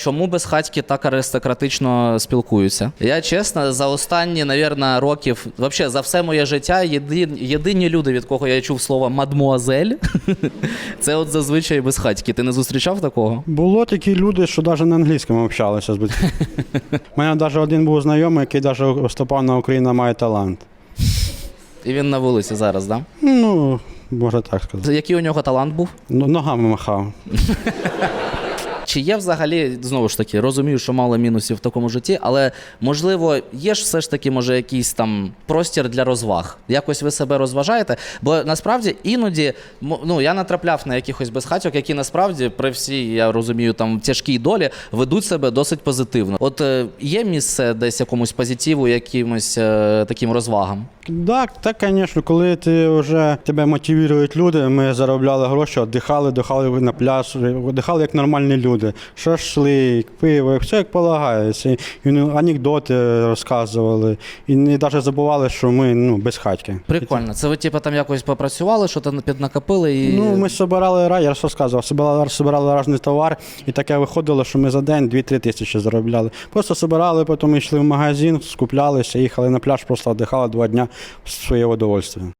Чому безхатьки так аристократично спілкуються? Я чесно, за останні, навірно, років, взагалі за все моє життя, єдині, єдині люди, від кого я чув слово мадмуазель, це от зазвичай безхатьки. Ти не зустрічав такого? Було такі люди, що навіть на англійському общалися з батьками. У мене навіть один був знайомий, який навіть виступав на Україна має талант. І він на вулиці зараз, да? Ну, можна так сказати. Який у нього талант був? Ну, Ногами махав. Чи є взагалі, знову ж таки, розумію, що мало мінусів в такому житті, але можливо, є ж все ж таки, може, якийсь там простір для розваг. Якось ви себе розважаєте? Бо насправді іноді ну, я натрапляв на якихось безхатьок, які насправді при всій, я розумію, там тяжкій долі ведуть себе досить позитивно. От е, є місце десь якомусь позитиву, якимось е, таким розвагам. Так, так, звісно, коли ти вже тебе мотивують люди, ми заробляли гроші, віддихали, дихали на пляж, віддихали як нормальні люди. Шашлик, пиво, все як полагається. І, ну, анекдоти розказували. І не навіть забували, що ми ну, безхатьки. Прикольно. Це ви типу, там якось попрацювали, що то піднакопили і. Ну, ми собирали рай, я розказував, собирали, собирали різний товар, і таке виходило, що ми за день 2-3 тисячі заробляли. Просто собирали, потім йшли в магазин, скуплялися, їхали на пляж, просто віддихали два дні в своє удовольствие.